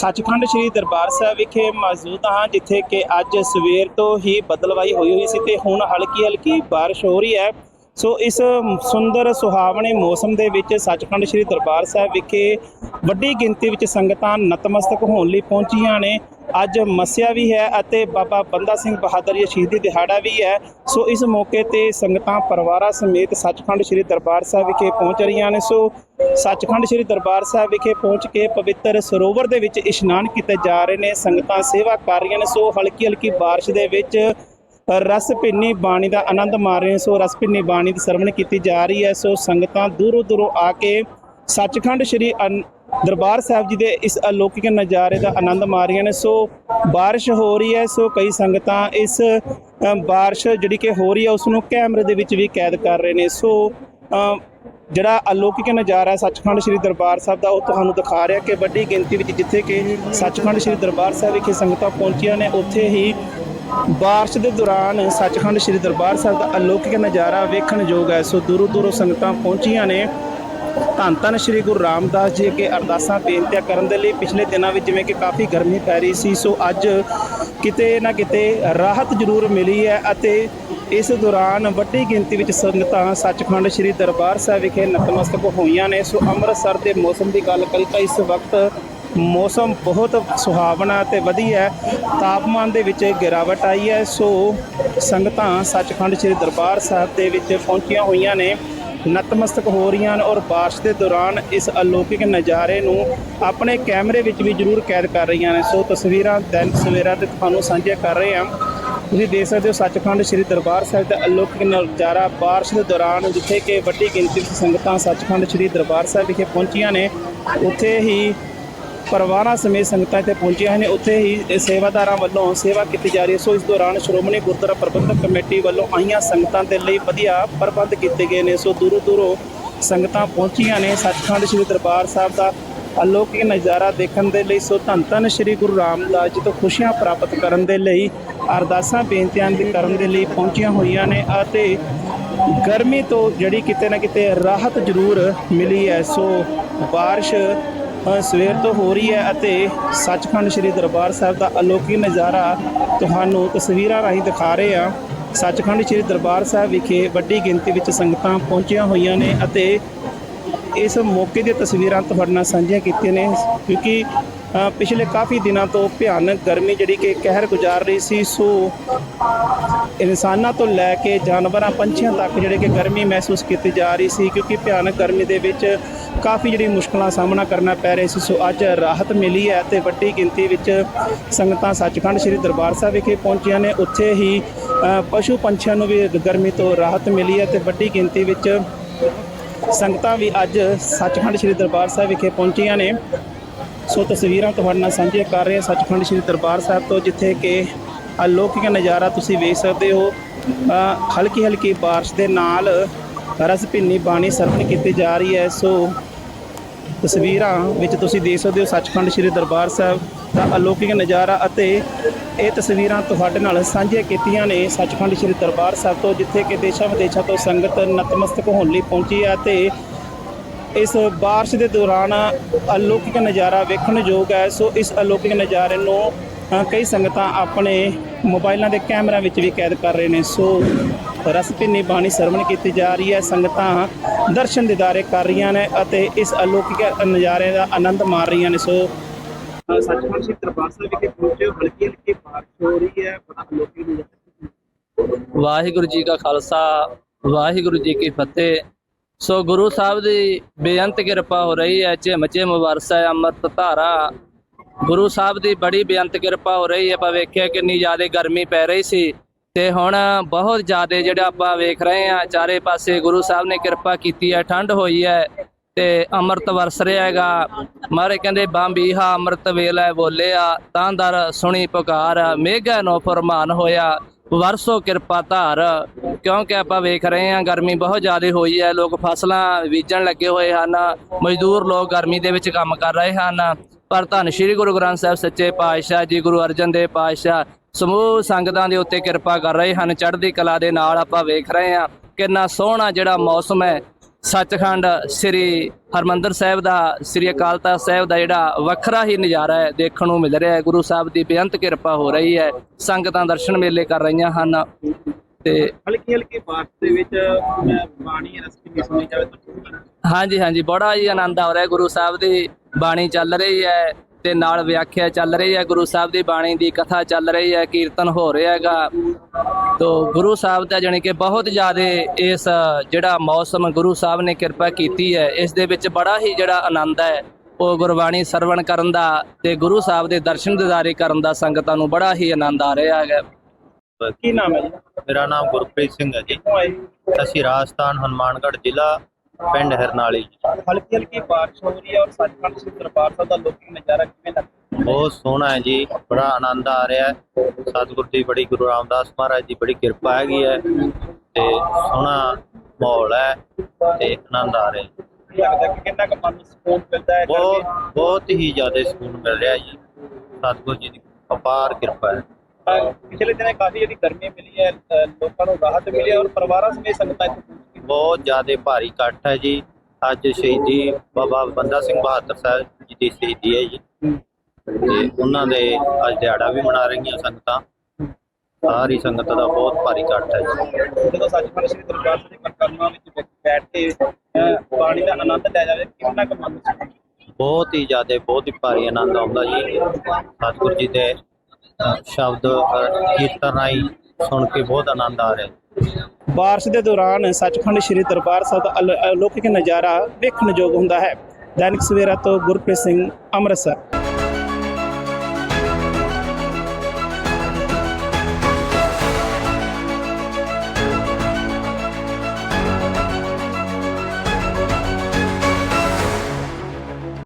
ਸੱਚਖੰਡ ਸ੍ਰੀ ਦਰਬਾਰ ਸਾਹਿਬ ਵਿਖੇ ਮੌਜੂਦ ਹਾਂ, ਜਿੱਥੇ ਕਿ ਅੱਜ ਸਵੇਰ ਤੋਂ ਹੀ ਬਦਲਵਾਈ ਹੋਈ ਹੋਈ ਸੀ ਤੇ ਹੁਣ ਹਲਕੀ ਹਲਕੀ ਬਾਰਿਸ਼ ਹੋ ਰਹੀ ਹੈ। ਸੋ ਇਸ ਸੁੰਦਰ ਸੁਹਾਵਣੇ ਮੌਸਮ ਦੇ ਵਿੱਚ ਸੱਚਖੰਡ ਸ੍ਰੀ ਦਰਬਾਰ ਸਾਹਿਬ ਵਿਖੇ ਵੱਡੀ ਗਿਣਤੀ ਵਿੱਚ ਸੰਗਤਾਂ ਨਤਮਸਤਕ ਹੋਣ ਲਈ ਪਹੁੰਚੀਆਂ ਨੇ। ਅੱਜ ਮੱਸਿਆ ਵੀ ਹੈ ਅਤੇ ਬਾਬਾ ਬੰਦਾ ਸਿੰਘ ਬਹਾਦਰ ਜੀ ਸ਼ਹੀਦੀ ਦਿਹਾੜਾ ਵੀ ਹੈ। ਸੋ ਇਸ ਮੌਕੇ ਤੇ ਸੰਗਤਾਂ ਪਰਿਵਾਰਾਂ ਸਮੇਤ ਸੱਚਖੰਡ ਸ੍ਰੀ ਦਰਬਾਰ ਸਾਹਿਬ ਵਿਖੇ ਪਹੁੰਚ ਰਹੀਆਂ ਨੇ। ਸੋ ਸੱਚਖੰਡ ਸ੍ਰੀ ਦਰਬਾਰ ਸਾਹਿਬ ਵਿਖੇ ਪਹੁੰਚ ਕੇ ਪਵਿੱਤਰ ਸਰੋਵਰ ਦੇ ਵਿੱਚ ਇਸ਼ਨਾਨ ਕੀਤੇ ਜਾ ਰਹੇ ਨੇ। ਸੰਗਤਾਂ ਸੇਵਾ ਕਰ ਰਹੀਆਂ ਨੇ। ਸੋ ਹਲਕੀ ਹਲਕੀ ਬਾਰਿਸ਼ ਦੇ ਵਿੱਚ ਰਸ ਭਿੰਨੀ ਬਾਣੀ ਦਾ ਆਨੰਦ ਮਾਰ ਰਹੇ ਸੋ ਰਸ ਭਿੰਨੀ ਬਾਣੀ ਦੀ ਸਰਵਣ ਕੀਤੀ ਜਾ ਰਹੀ ਹੈ। ਸੋ ਸੰਗਤਾਂ ਦੂਰੋਂ ਦੂਰੋਂ ਆ ਕੇ ਸੱਚਖੰਡ ਸ੍ਰੀ ਅਨ- ਦਰਬਾਰ ਸਾਹਿਬ ਜੀ ਦੇ ਇਸ ਅਲੌਕਿਕ ਨਜ਼ਾਰੇ ਦਾ ਆਨੰਦ ਮਾਰ ਰਹੀਆਂ ਨੇ। ਸੋ ਬਾਰਿਸ਼ ਹੋ ਰਹੀ ਹੈ ਸੋ ਕਈ ਸੰਗਤਾਂ ਇਸ ਅ, ਬਾਰਿਸ਼ ਜਿਹੜੀ ਕਿ ਹੋ ਰਹੀ ਹੈ ਉਸ ਨੂੰ ਕੈਮਰੇ ਦੇ ਵਿੱਚ ਵੀ ਕੈਦ ਕਰ ਰਹੇ ਨੇ। ਸੋ ਜਿਹੜਾ ਅਲੌਕਿਕ ਨਜ਼ਾਰਾ ਸੱਚਖੰਡ ਸ੍ਰੀ ਦਰਬਾਰ ਸਾਹਿਬ ਦਾ ਉਹ ਤੁਹਾਨੂੰ ਦਿਖਾ ਰਿਹਾ ਕਿ ਵੱਡੀ ਗਿਣਤੀ ਵਿੱਚ ਜਿੱਥੇ ਕਿ ਸੱਚਖੰਡ ਸ੍ਰੀ ਦਰਬਾਰ ਸਾਹਿਬ ਵਿਖੇ ਸੰਗਤਾਂ ਪਹੁੰਚੀਆਂ ਨੇ ਉੱਥੇ ਹੀ ਬਾਰਿਸ਼ ਦੇ ਦੌਰਾਨ ਸੱਚਖੰਡ ਸ੍ਰੀ ਦਰਬਾਰ ਸਾਹਿਬ ਦਾ ਅਲੌਕਿਕ ਨਜ਼ਾਰਾ ਵੇਖਣ ਯੋਗ ਹੈ। ਸੋ ਦੂਰੋਂ ਦੂਰੋਂ ਸੰਗਤਾਂ ਪਹੁੰਚੀਆਂ ਨੇ। ਧੰਨ ਧੰਨ ਸ੍ਰੀ ਗੁਰੂ ਰਾਮਦਾਸ ਜੀ ਅੱਗੇ ਅਰਦਾਸਾਂ ਬੇਨਤੀਆਂ ਕਰਨ ਦੇ ਲਈ ਪਿਛਲੇ ਦਿਨਾਂ ਵਿੱਚ ਜਿਵੇਂ ਕਿ ਕਾਫੀ ਗਰਮੀ ਪੈ ਰਹੀ ਸੀ, ਸੋ ਅੱਜ ਕਿਤੇ ਨਾ ਕਿਤੇ ਰਾਹਤ ਜ਼ਰੂਰ ਮਿਲੀ ਹੈ ਅਤੇ ਇਸ ਦੌਰਾਨ ਵੱਡੀ ਗਿਣਤੀ ਵਿੱਚ ਸੰਗਤਾਂ ਸੱਚਖੰਡ ਸ੍ਰੀ ਦਰਬਾਰ ਸਾਹਿਬ ਵਿਖੇ ਨਤਮਸਤਕ ਹੋਈਆਂ ਨੇ। ਸੋ ਅੰਮ੍ਰਿਤਸਰ ਦੇ ਮੌਸਮ ਦੀ ਗੱਲ ਕਰੀ ਤਾਂ ਇਸ ਵਕਤ ਮੌਸਮ ਬਹੁਤ ਸੁਹਾਵਣਾ ਤੇ ਵਧੀਆ ਹੈ। ਤਾਪਮਾਨ ਦੇ ਵਿੱਚ ਗਿਰਾਵਟ ਆਈ ਹੈ। ਸੋ ਸੰਗਤਾਂ ਸੱਚਖੰਡ ਸ੍ਰੀ ਦਰਬਾਰ ਸਾਹਿਬ ਦੇ ਵਿੱਚ ਪਹੁੰਚੀਆਂ ਹੋਈਆਂ ਨੇ। ਨਤਮਸਤਕ ਹੋ ਰਹੀਆਂ ਹਨ ਔਰ ਬਾਰਿਸ਼ ਦੇ ਦੌਰਾਨ ਇਸ ਅਲੌਕਿਕ ਨਜ਼ਾਰੇ ਨੂੰ ਆਪਣੇ ਕੈਮਰੇ ਵਿੱਚ ਵੀ ਜ਼ਰੂਰ ਕੈਦ ਕਰ ਰਹੀਆਂ ਨੇ। ਸੋ ਤਸਵੀਰਾਂ ਦਿਨ ਸਵੇਰਾ ਤੇ ਤੁਹਾਨੂੰ ਸਾਂਝੀਆਂ ਕਰ ਰਹੇ ਹਾਂ। ਤੁਸੀਂ ਦੇਖ ਸਕਦੇ ਹੋ ਸੱਚਖੰਡ ਸ੍ਰੀ ਦਰਬਾਰ ਸਾਹਿਬ ਦਾ ਅਲੌਕਿਕ ਨਜ਼ਾਰਾ ਬਾਰਿਸ਼ ਦੇ ਦੌਰਾਨ ਜਿੱਥੇ ਕਿ ਵੱਡੀ ਗਿਣਤੀ ਵਿੱਚ ਸੰਗਤਾਂ ਸੱਚਖੰਡ ਸ੍ਰੀ ਦਰਬਾਰ ਸਾਹਿਬ ਵਿਖੇ ਪਹੁੰਚੀਆਂ ਨੇ। ਉੱਥੇ ਹੀ ਪਰਿਵਾਰਾਂ ਸਮੇਤ ਸੰਗਤਾਂ ਇੱਥੇ ਪਹੁੰਚੀਆਂ ਨੇ ਉੱਥੇ ਹੀ ਸੇਵਾਦਾਰਾਂ ਵੱਲੋਂ ਸੇਵਾ ਕੀਤੀ ਜਾ ਰਹੀ ਹੈ। ਸੋ ਇਸ ਦੌਰਾਨ ਸ਼੍ਰੋਮਣੀ ਗੁਰਦੁਆਰਾ ਪ੍ਰਬੰਧਕ ਕਮੇਟੀ ਵੱਲੋਂ ਆਈਆਂ ਸੰਗਤਾਂ ਦੇ ਲਈ ਵਧੀਆ ਪ੍ਰਬੰਧ ਕੀਤੇ ਗਏ ਨੇ। ਸੋ ਦੂਰੋਂ ਦੂਰੋਂ ਸੰਗਤਾਂ ਪਹੁੰਚੀਆਂ ਨੇ। ਸੱਚਖੰਡ ਸ੍ਰੀ ਦਰਬਾਰ ਸਾਹਿਬ ਦਾ ਅਲੌਕਿਕ ਨਜ਼ਾਰਾ ਦੇਖਣ ਦੇ ਲਈ ਸੋ ਧੰਨ ਧੰਨ ਸ੍ਰੀ ਗੁਰੂ ਰਾਮਦਾਸ ਜੀ ਤੋਂ ਖੁਸ਼ੀਆਂ ਪ੍ਰਾਪਤ ਕਰਨ ਦੇ ਲਈ ਅਰਦਾਸਾਂ, ਬੇਨਤੀਆਂ ਦੀ ਕਰਨ ਦੇ ਲਈ ਪਹੁੰਚੀਆਂ ਹੋਈਆਂ ਨੇ ਅਤੇ ਗਰਮੀ ਤੋਂ ਜਿਹੜੀ ਕਿਤੇ ਨਾ ਕਿਤੇ ਰਾਹਤ ਜ਼ਰੂਰ ਮਿਲੀ ਹੈ। ਸੋ ਬਾਰਿਸ਼ ਸਵੇਰ ਤੋਂ ਹੋ ਰਹੀ ਹੈ ਅਤੇ ਸੱਚਖੰਡ ਸ੍ਰੀ ਦਰਬਾਰ ਸਾਹਿਬ ਦਾ ਅਲੌਕਿਕ ਨਜ਼ਾਰਾ ਤੁਹਾਨੂੰ ਤਸਵੀਰਾਂ ਰਾਹੀਂ ਦਿਖਾ ਰਹੇ ਹਾਂ। ਸੱਚਖੰਡ ਸ੍ਰੀ ਦਰਬਾਰ ਸਾਹਿਬ ਵਿਖੇ ਵੱਡੀ ਗਿਣਤੀ ਵਿੱਚ ਸੰਗਤਾਂ ਪਹੁੰਚੀਆਂ ਹੋਈਆਂ ਨੇ ਅਤੇ ਇਸ ਮੌਕੇ ਦੀਆਂ ਤਸਵੀਰਾਂ ਤੁਹਾਡੇ ਨਾਲ ਸਾਂਝੀਆਂ ਕੀਤੀਆਂ ਨੇ, ਕਿਉਂਕਿ ਪਿਛਲੇ ਕਾਫੀ ਦਿਨਾਂ ਤੋਂ ਭਿਆਨਕ ਗਰਮੀ ਜਿਹੜੀ ਕਿ ਕਹਿਰ ਗੁਜ਼ਾਰ ਰਹੀ ਸੀ, ਸੋ ਇਨਸਾਨਾਂ ਤੋਂ ਲੈ ਕੇ ਜਾਨਵਰਾਂ ਪੰਛੀਆਂ ਤੱਕ ਜਿਹੜੇ ਕਿ ਗਰਮੀ ਮਹਿਸੂਸ ਕੀਤੀ ਜਾ ਰਹੀ ਸੀ, ਕਿਉਂਕਿ ਭਿਆਨਕ ਗਰਮੀ ਦੇ ਵਿੱਚ ਕਾਫੀ ਜਿਹੜੀ ਮੁਸ਼ਕਲਾਂ ਦਾ ਸਾਹਮਣਾ ਕਰਨਾ ਪੈ ਰਿਹਾ ਸੀ। ਸੋ ਅੱਜ ਰਾਹਤ ਮਿਲੀ ਹੈ ਤੇ ਵੱਡੀ ਗਿਣਤੀ ਵਿੱਚ ਸੰਗਤਾਂ ਸੱਚਖੰਡ ਸ੍ਰੀ ਦਰਬਾਰ ਸਾਹਿਬ ਵਿਖੇ ਪਹੁੰਚੀਆਂ ਨੇ। ਉੱਥੇ ਹੀ ਪਸ਼ੂ ਪੰਛੀਆਂ ਨੂੰ ਵੀ ਗਰਮੀ ਤੋਂ ਰਾਹਤ ਮਿਲੀ ਹੈ ਤੇ ਵੱਡੀ ਗਿਣਤੀ ਵਿੱਚ ਸੰਗਤਾਂ ਵੀ ਅੱਜ ਸੱਚਖੰਡ ਸ੍ਰੀ ਦਰਬਾਰ ਸਾਹਿਬ ਵਿਖੇ ਪਹੁੰਚੀਆਂ ਨੇ। ਸੋ ਤਸਵੀਰਾਂ ਤੁਹਾਡੇ ਨਾਲ ਸਾਂਝੀਆਂ ਕਰ ਰਹੇ ਹਾਂ ਸੱਚਖੰਡ ਸ੍ਰੀ ਦਰਬਾਰ ਸਾਹਿਬ ਤੋਂ, ਜਿੱਥੇ ਕਿ ਅਲੌਕਿਕ ਨਜ਼ਾਰਾ ਤੁਸੀਂ ਵੇਖ ਸਕਦੇ ਹੋ। ਹਲਕੀ ਹਲਕੀ ਬਾਰਿਸ਼ ਦੇ ਨਾਲ ਰਸ ਭਿੰਨੀ ਬਾਣੀ ਸਰਵਣ ਕੀਤੀ ਜਾ ਰਹੀ ਹੈ। ਸੋ ਤਸਵੀਰਾਂ ਵਿੱਚ ਤੁਸੀਂ ਦੇਖ ਸਕਦੇ ਹੋ ਸੱਚਖੰਡ ਸ੍ਰੀ ਦਰਬਾਰ ਸਾਹਿਬ ਦਾ ਅਲੌਕਿਕ ਨਜ਼ਾਰਾ ਅਤੇ ਇਹ ਤਸਵੀਰਾਂ ਤੁਹਾਡੇ ਨਾਲ ਸਾਂਝੀਆਂ ਕੀਤੀਆਂ ਨੇ ਸੱਚਖੰਡ ਸ੍ਰੀ ਦਰਬਾਰ ਸਾਹਿਬ ਤੋਂ, ਜਿੱਥੇ ਕਿ ਦੇਸ਼ਾਂ ਵਿਦੇਸ਼ਾਂ ਤੋਂ ਸੰਗਤ ਨਤਮਸਤਕ ਹੋਣ ਲਈ ਪਹੁੰਚੀ ਹੈ ਤੇ ਇਸ ਬਾਰਿਸ਼ ਦੇ ਦੌਰਾਨ ਅਲੌਕਿਕ ਨਜ਼ਾਰਾ ਵੇਖਣ ਯੋਗ ਹੈ। ਸੋ ਇਸ ਅਲੌਕਿਕ ਨਜ਼ਾਰੇ ਨੂੰ ਕਈ ਸੰਗਤਾਂ ਆਪਣੇ ਮੋਬਾਈਲਾਂ ਦੇ ਕੈਮਰਿਆਂ ਵਿੱਚ ਵੀ ਕੈਦ ਕਰ ਰਹੇ ਨੇ। ਸੋ ਰਸ ਭਿੰਨੀ ਬਾਣੀ ਸਰਵਣ ਕੀਤੀ ਜਾ ਰਹੀ ਹੈ। ਸੰਗਤਾਂ ਦਰਸ਼ਨ ਦਿਦਾਰੇ ਕਰ ਰਹੀਆਂ ਨੇ ਅਤੇ ਇਸ ਅਲੌਕਿਕ ਨਜ਼ਾਰੇ ਦਾ ਆਨੰਦ ਮਾਰ ਰਹੀਆਂ ਨੇ। ਸੋ ਸੱਚਖੰਡ ਸ੍ਰੀ ਦਰਬਾਰ ਸਾਹਿਬ ਵਿਖੇ ਪਹੁੰਚੇ ਹਲਕੀ ਹਲਕੀ ਬਾਰਿਸ਼ ਹੋ ਰਹੀ ਹੈ। ਬੜਾ ਅਲੌਕਿਕ ਨਜ਼ਾਰਾ ਵਾਹਿਗੁਰੂ ਜੀ ਕਾ ਖਾਲਸਾ, ਵਾਹਿਗੁਰੂ ਜੀ ਕੀ ਫਤਿਹ। ਸੋ, ਗੁਰੂ ਸਾਹਿਬ ਦੀ ਬੇਅੰਤ ਕਿਰਪਾ ਹੋ ਰਹੀ ਹੈ। ਝਿਮ ਝਿਮ ਵਰਸੈ ਅੰਮ੍ਰਿਤ ਧਾਰਾ। ਗੁਰੂ ਸਾਹਿਬ ਦੀ ਬੜੀ ਬੇਅੰਤ ਕਿਰਪਾ ਹੋ ਰਹੀ ਹੈ। ਆਪਾਂ ਵੇਖਿਆ ਕਿੰਨੀ ਜ਼ਿਆਦਾ ਗਰਮੀ ਪੈ ਰਹੀ ਸੀ। ਤੇ ਹੁਣ ਬਹੁਤ ਜ਼ਿਆਦਾ ਜਿਹੜਾ ਆਪਾਂ ਵੇਖ ਰਹੇ ਹਾਂ, ਚਾਰੇ ਪਾਸੇ ਗੁਰੂ ਸਾਹਿਬ ਨੇ ਕਿਰਪਾ ਕੀਤੀ ਹੈ ਠੰਡ ਹੋਈ ਹੈ ਤੇ ਅੰਮ੍ਰਿਤ ਵਰਸ ਰਿਹਾ ਹੈਗਾ। ਮਾਰੇ ਕਹਿੰਦੇ, ਬਾਂਬੀਹਾ ਅੰਮ੍ਰਿਤ ਵੇਲੇ ਬੋਲਿਆ, ਤਾਂ ਦਰ ਸੁਣੀ ਪੁਕਾਰ, ਮੇਘਾ ਨੋ ਫਰਮਾਨ ਹੋਇਆ, ਵਰਸੋ ਕਿਰਪਾ ਧਾਰ। ਕਿਉਂਕਿ ਆਪਾਂ ਵੇਖ ਰਹੇ ਹਾਂ, ਗਰਮੀ ਬਹੁਤ ਜ਼ਿਆਦਾ ਹੋਈ ਹੈ, ਲੋਕ ਫਸਲਾਂ ਬੀਜਣ ਲੱਗੇ ਹੋਏ ਹਨ, ਮਜ਼ਦੂਰ ਲੋਕ ਗਰਮੀ ਦੇ ਵਿੱਚ ਕੰਮ ਕਰ ਰਹੇ ਹਨ। ਪਰ ਧੰਨ ਸ਼੍ਰੀ ਗੁਰੂ ਗ੍ਰੰਥ ਸਾਹਿਬ ਸੱਚੇ ਪਾਤਸ਼ਾਹ ਜੀ ਗੁਰੂ ਅਰਜਨ ਦੇਵ ਪਾਤਸ਼ਾਹ ਸਮੂਹ ਸੰਗਤਾਂ ਦੇ ਉੱਤੇ ਕਿਰਪਾ ਕਰ ਰਹੇ ਹਨ। ਚੜ੍ਹਦੀ ਕਲਾ ਦੇ ਨਾਲ ਆਪਾਂ ਵੇਖ ਰਹੇ ਹਾਂ ਕਿੰਨਾ ਸੋਹਣਾ ਜਿਹੜਾ ਮੌਸਮ ਹੈ। ਸੱਚਖੰਡ ਸ੍ਰੀ ਹਰਮੰਦਰ ਸਾਹਿਬ ਦਾ ਸ੍ਰੀ ਅਕਾਲ ਤਖਤ ਸਾਹਿਬ ਦਾ ਜਿਹੜਾ ਵੱਖਰਾ ਹੀ ਨਜ਼ਾਰਾ ਹੈ ਦੇਖਣ ਨੂੰ ਮਿਲ ਰਿਹਾ ਹੈ। ਗੁਰੂ ਸਾਹਿਬ ਦੀ ਬੇਅੰਤ ਕਿਰਪਾ ਹੋ ਰਹੀ ਹੈ। ਸੰਗਤਾਂ ਦਰਸ਼ਨ ਮੇਲੇ ਕਰ ਰਹੀਆਂ ਹਨ ਤੇ ਹਲਕੀ ਹਲਕੀ ਬਾਤ ਦੇ ਵਿੱਚ ਅਹ, ਬਾਣੀ ਰਸ ਕਿੰਨੀ ਸੁਣੀ ਜਾਵੇ ਤਾਂ ਹਾਂਜੀ ਹਾਂਜੀ ਬੜਾ ਹੀ ਆਨੰਦ ਆ ਰਿਹਾ ਗੁਰੂ ਸਾਹਿਬ ਦੀ। ਬਾਣੀ ਚੱਲ ਰਹੀ ਹੈ ਤੇ ਨਾਲ ਵਿਆਖਿਆ ਚੱਲ ਰਹੀ ਹੈ ਗੁਰੂ ਸਾਹਿਬ ਦੀ ਬਾਣੀ ਦੀ ਕਥਾ ਚੱਲ ਰਹੀ ਹੈ ਕੀਰਤਨ ਹੋ ਰਿਹਾ ਹੈਗਾ। ਤੋ ਗੁਰੂ ਸਾਹਿਬ ਦਾ ਜਾਣੀ ਕਿ ਬਹੁਤ ਜ਼ਿਆਦਾ ਇਸ ਜਿਹੜਾ ਮੌਸਮ ਗੁਰੂ ਸਾਹਿਬ ਨੇ ਕਿਰਪਾ ਕੀਤੀ ਹੈ ਇਸ ਦੇ ਵਿੱਚ ਬੜਾ ਹੀ ਜਿਹੜਾ ਆਨੰਦ ਹੈ। ਉਹ ਗੁਰਬਾਣੀ ਸਰਵਣ ਕਰਨ ਦਾ ਤੇ ਗੁਰੂ ਸਾਹਿਬ ਦੇ ਦਰਸ਼ਨ ਦਿਦਾਰੇ ਕਰਨ ਦਾ ਸੰਗਤਾਂ ਨੂੰ ਬੜਾ ਹੀ ਆਨੰਦ ਆ ਰਿਹਾ ਹੈਗਾ। ਕੀ ਨਾਮ ਹੈ ਜੀ? ਮੇਰਾ ਨਾਮ ਗੁਰਪ੍ਰੀਤ ਸਿੰਘ ਹੈ ਜੀ। ਅਸੀਂ ਰਾਜਸਥਾਨ ਹਨੂਮਾਨਗੜ੍ਹ ਜ਼ਿਲ੍ਹਾ ਪਿੰਡ ਹਿਰਨਾਲੀ। ਹਲਕੀ ਹਲਕੀ ਬਾਰਿਸ਼ ਹੋ ਰਹੀ ਹੈ ਔਰ ਸੱਚਖੰਡ ਸ੍ਰੀ ਦਰਬਾਰ ਸਾਹਿਬ ਦਾ ਲੋਕੀ ਨਜ਼ਾਰਾ ਕਿਵੇਂ ਲੱਗਦਾ ਬਹੁਤ ਸੋਹਣਾ ਹੈ ਜੀ ਬੜਾ ਆਨੰਦ ਆ ਰਿਹਾ ਹੈ। ਸਤਿਗੁਰ ਦੀ ਬੜੀ ਗੁਰੂ ਰਾਮਦਾਸ ਮਹਾਰਾਜ ਦੀ ਬੜੀ ਕਿਰਪਾ ਹੈਗੀ ਹੈ ਤੇ ਸੋਹਣਾ ਮਾਹੌਲ ਹੈ ਤੇ ਆਨੰਦ ਆ ਰਿਹਾ ਹੈ। ਲੱਗਦਾ ਕਿ ਕਿੰਨਾ ਕੁ ਮਨ ਨੂੰ ਸਕੂਨ ਮਿਲਦਾ ਹੈ ਬਹੁਤ ਬਹੁਤ ਹੀ ਜ਼ਿਆਦਾ ਸਕੂਨ ਮਿਲ ਰਿਹਾ ਜੀ। ਸਤਿਗੁਰ ਜੀ ਦੀ ਅਪਾਰ ਕਿਰਪਾ ਹੈ। ਪਿਛਲੇ ਦਿਨੇ ਕਾਫੀ ਜਿਹੜੀ ਗਰਮੀ ਮਿਲੀ ਹੈ ਲੋਕਾਂ ਨੂੰ ਰਾਹਤ ਮਿਲੀ ਹੈ ਔਰ ਪਰਿਵਾਰਾਂ ਸਮੇਤ ਸੰਗਤਾਂ ਇੱਥੇ ਬਹੁਤ ਜ਼ਿਆਦਾ ਭਾਰੀ ਇਕੱਠ ਹੈ ਜੀ। ਅੱਜ ਸ਼ਹੀਦੀ ਬਾਬਾ ਬੰਦਾ ਸਿੰਘ ਬਹਾਦਰ ਸਾਹਿਬ ਜੀ ਦੀ ਸ਼ਹੀਦੀ ਹੈ ਜੀ। ਤੇ ਉਹਨਾਂ ਦੇ ਅੱਜ ਦਿਹਾੜਾ ਵੀ ਮਨਾ ਰਹੀਆਂ ਸੰਗਤਾਂ। ਸਾਰੀ ਸੰਗਤ ਦਾ ਬਹੁਤ ਭਾਰੀ ਇਕੱਠ ਹੈ ਜੀ। ਜਦੋਂ ਸੱਚਖੰਡ ਸ੍ਰੀ ਦਰਬਾਰ ਸਾਹਿਬ ਦੇ ਪਰਿਕਰਮਾ ਵਿੱਚ ਬੈ- ਬੈਠ ਕੇ ਅਹ ਬਾਣੀ ਦਾ ਆਨੰਦ ਲਿਆ ਜਾਵੇ ਕਿੰਨਾ ਕੁ ਮਨ ਨੂੰ ਸਕੂਨ ਮਿਲਦਾ? ਬਹੁਤ ਹੀ ਜ਼ਿਆਦਾ ਬਹੁਤ ਹੀ ਭਾਰੀ ਆਨੰਦ ਆਉਂਦਾ ਜੀ। ਸਤਿਗੁਰ ਜੀ ਦੇ ਸ਼ਬਦ ਕੀਰਤਨ ਰਾਹੀਂ ਸੁਣ ਕੇ ਬਹੁਤ ਆਨੰਦ ਆ ਰਿਹਾ। ਹੈ ਬਾਰਿਸ਼ ਦੇ ਦੌਰਾਨ ਸੱਚਖੰਡ ਸ੍ਰੀ ਦਰਬਾਰ ਸਾਹਿਬ ਦਾ ਅਲ- ਅਲੌਕਿਕ ਨਜ਼ਾਰਾ ਵੇਖਣ ਯੋਗ ਹੁੰਦਾ ਹੈ। ਦੈਨਿਕ ਸਵੇਰਾ ਤੋਂ ਗੁਰਪ੍ਰੀਤ ਸਿੰਘ, ਅੰਮ੍ਰਿਤਸਰ।